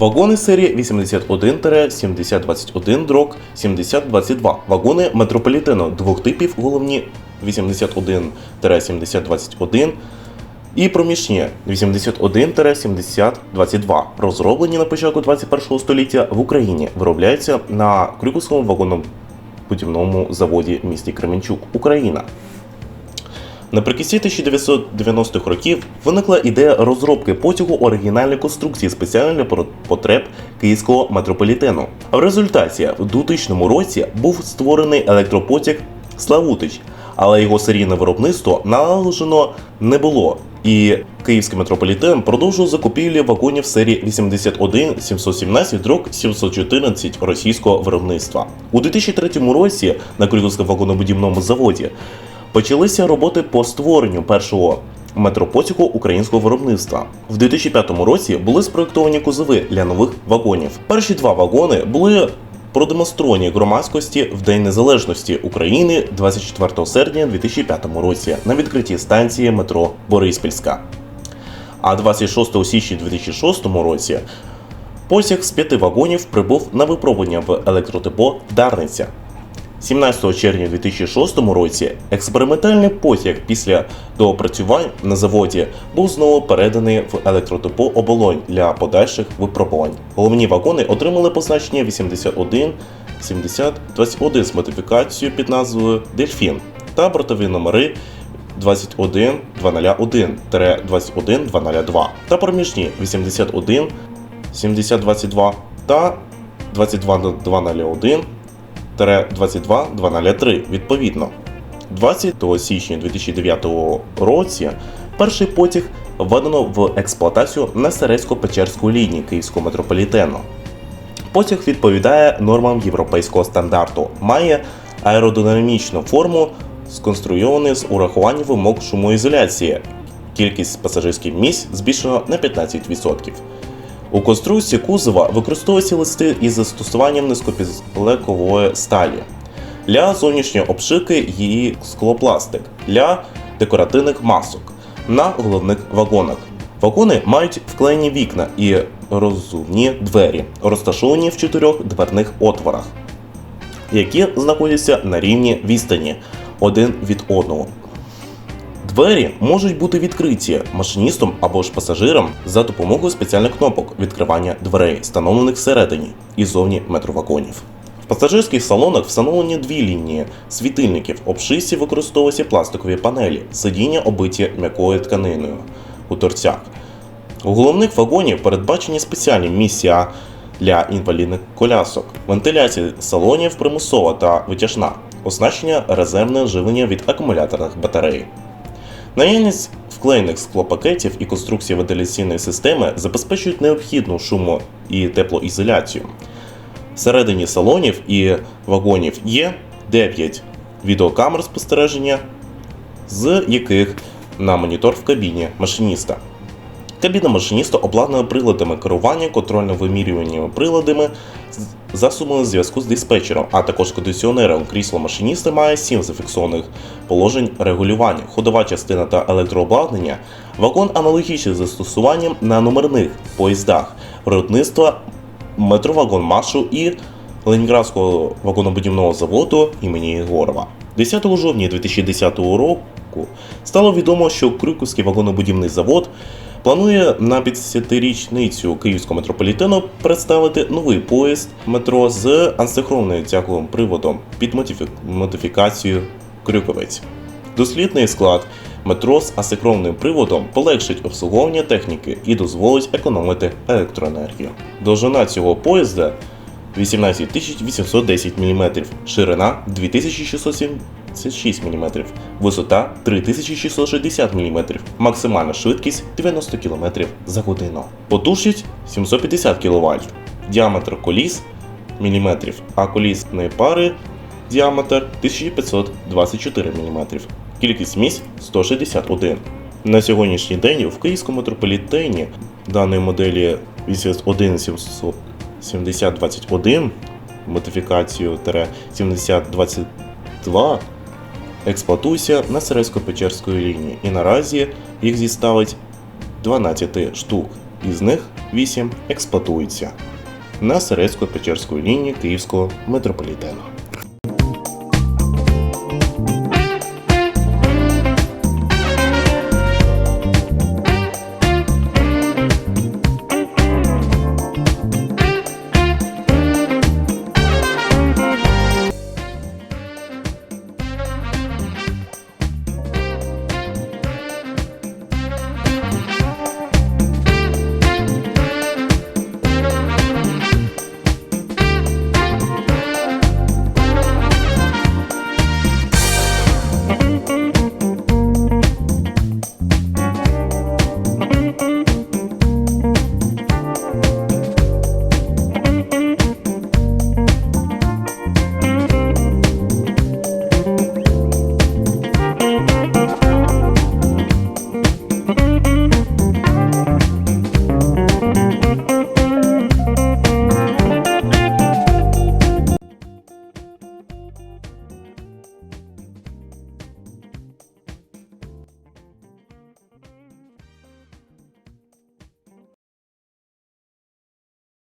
Вагони серії 81-7021 дрок 7022. Вагони метрополітену двох типів головні 81-7021 і проміжні 81-7022. Розроблені на початку 21 століття в Україні. Виробляються на Крюковському вагонобудівному заводі в місті Кременчук, Україна. Наприкінці 1990-х років виникла ідея розробки потягу оригінальної конструкції спеціально для потреб київського метрополітену. В результаті в 2000 році був створений електропотяг Славутич, але його серійне виробництво налагоджено не було. І київський метрополітен продовжував закупівлі вагонів серії 81 717 дрок 714 російського виробництва. У 2003 році на Крюковському вагонобудівному заводі почалися роботи по створенню першого метропотягу українського виробництва. В 2005 році були спроєктовані кузови для нових вагонів. Перші два вагони були продемонстровані громадськості в День Незалежності України 24 серпня 2005 році на відкритій станції метро Бориспільська. А 26 січня 2006 році потяг з п'яти вагонів прибув на випробування в електротипо Дарниця. 17 червня 2006 році експериментальний потяг після доопрацювань на заводі був знову переданий в електротипо оболонь для подальших випробувань. Головні вагони отримали позначення 81 70 21 з модифікацією під назвою Дельфін та бортові номери 21 201 21 202 та проміжні 81 7022 та 22 20203 відповідно. 20 січня 2009 році перший потяг введено в експлуатацію на Серецько-Печерську лінії Київського метрополітену. Потяг відповідає нормам європейського стандарту, має аеродинамічну форму, сконструйований з урахуванням вимог шумоізоляції. Кількість пасажирських місць збільшено на 15%. У конструкції кузова використовуються листи із застосуванням низькопілекової сталі. Для зовнішньої обшивки її склопластик для декоративних масок на головних вагонах. Вагони мають вклеєні вікна і роззувні двері, розташовані в чотирьох дверних отворах, які знаходяться на рівні відстані один від одного. Двері можуть бути відкриті машиністом або ж пасажиром за допомогою спеціальних кнопок відкривання дверей, встановлених всередині і зовні метровагонів. В пасажирських салонах встановлені дві лінії світильників. Обшивці використовуються пластикові панелі, сидіння обиті м'якою тканиною у торцях. У головних вагонів передбачені спеціальні місця для інвалідних колясок, вентиляція салонів примусова та витяжна, оснащення резервне живлення від акумуляторних батарей. Наявність вклеєних склопакетів і конструкції вентиляційної системи забезпечують необхідну шумо- і теплоізоляцію. Всередині салонів і вагонів є 9 відеокамер спостереження, з яких на монітор в кабіні машиніста. Кабіна машиніста обладнана приладами керування, контрольно-вимірюваними приладами, з- засобами зв'язку з диспетчером, а також кондиціонером. Крісло машиніста має 7 зафіксованих положень регулювання, ходова частина та електрообладнання. Вагон аналогічний застосуванням на номерних поїздах виробництва метровагон Машу і Ленінградського вагонобудівного заводу імені Єгорова. 10 жовтня 2010 року стало відомо, що Крюківський вагонобудівний завод планує на 50-річницю Київського метрополітену представити новий поїзд метро з асинхронним тягловим приводом під модифі- модифікацією Крюковець. Дослідний склад метро з асинхронним приводом полегшить обслуговування техніки і дозволить економити електроенергію. Довжина цього поїзда 18 810 мм, ширина 2676 мм, висота 3660 мм, максимальна швидкість 90 км за годину. Потужність 750 кВт, діаметр коліс мм, а колісної пари діаметр 1524 мм, кількість місць 161. На сьогоднішній день в Київському метрополітені даної моделі 81 7021 модифікацію 7022 експлуатується на Серезько-Печерської лінії і наразі їх зіставить 12 штук. Із них 8 експлуатуються на Серезько-Печерської лінії Київського метрополітену.